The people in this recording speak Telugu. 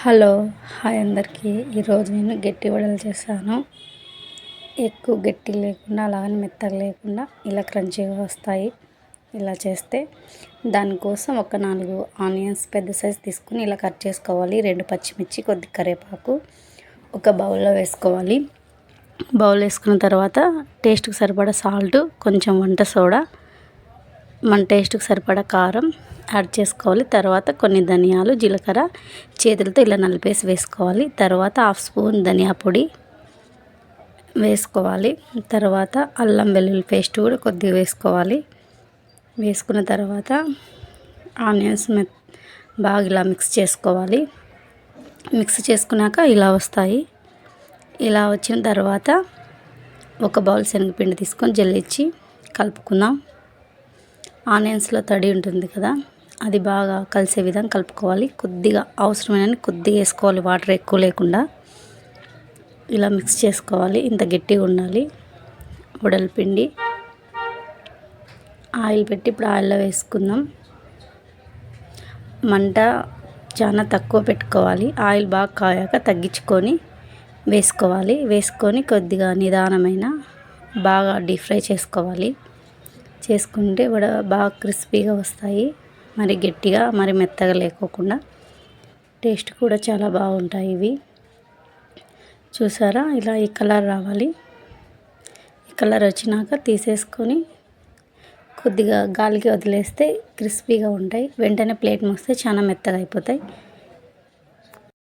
హలో హాయ్ అందరికీ. ఈరోజు నేను గట్టి వడలు చేశాను. ఎక్కువ గట్టి లేకుండా అలాగని మెత్తగా లేకుండా ఇలా క్రంచీగా వస్తాయి. ఇలా చేస్తే దానికోసం ఒక నాలుగు ఆనియన్స్ పెద్ద సైజ్ తీసుకుని ఇలా కట్ చేసుకోవాలి. రెండు పచ్చిమిర్చి కొద్ది కరివేపాకు ఒక బౌల్లో వేసుకోవాలి. బౌల్ వేసుకున్న తర్వాత టేస్ట్కి సరిపడా సాల్ట్ కొంచెం వంట సోడా మన టేస్ట్కి సరిపడా కారం యాడ్ చేసుకోవాలి. తర్వాత కొన్ని ధనియాలు జీలకర్ర చేతులతో ఇలా నలిపేసి వేసుకోవాలి. తర్వాత హాఫ్ స్పూన్ ధనియా పొడి వేసుకోవాలి. తర్వాత అల్లం వెల్లుల్లి పేస్ట్ కూడా కొద్దిగా వేసుకోవాలి. వేసుకున్న తర్వాత ఆనియన్స్ బాగా ఇలా మిక్స్ చేసుకోవాలి. మిక్స్ చేసుకున్నాక ఇలా వస్తాయి. ఇలా వచ్చిన తర్వాత ఒక బౌల్ శనగపిండి తీసుకొని జల్లిచ్చి కలుపుకుందాం. ఆనియన్స్లో తడి ఉంటుంది కదా. అది బాగా కలిసే విధంగా కలుపుకోవాలి. కొద్దిగా అవసరమైన కొద్దిగా వేసుకోవాలి. వాటర్ ఎక్కువ లేకుండా ఇలా మిక్స్ చేసుకోవాలి. ఇంత గట్టిగా ఉండాలి. పిండి ఆయిల్ పెట్టి ఇప్పుడు ఆయిల్లో వేసుకుందాం. మంట చాలా తక్కువ పెట్టుకోవాలి. ఆయిల్ బాగా కాయాక తగ్గించుకొని వేసుకోవాలి. వేసుకొని కొద్దిగా నిదానమైన బాగా డీప్ ఫ్రై చేసుకోవాలి. చేసుకుంటే వడ బాగా క్రిస్పీగా వస్తాయి. మరి గట్టిగా మరి మెత్తగా లేకోకుండా. టేస్ట్ కూడా చాలా బాగుంటాయి ఇవి. చూసారా? ఇలా ఈ కలర్ రావాలి. ఈ కలర్ వచ్చినాక తీసేసుకొని కొద్దిగా గాలికి వదిలేస్తే క్రిస్పీగా ఉంటాయి. వెంటనే ప్లేట్ మూస్తే చాలా మెత్తగా అయిపోతాయి.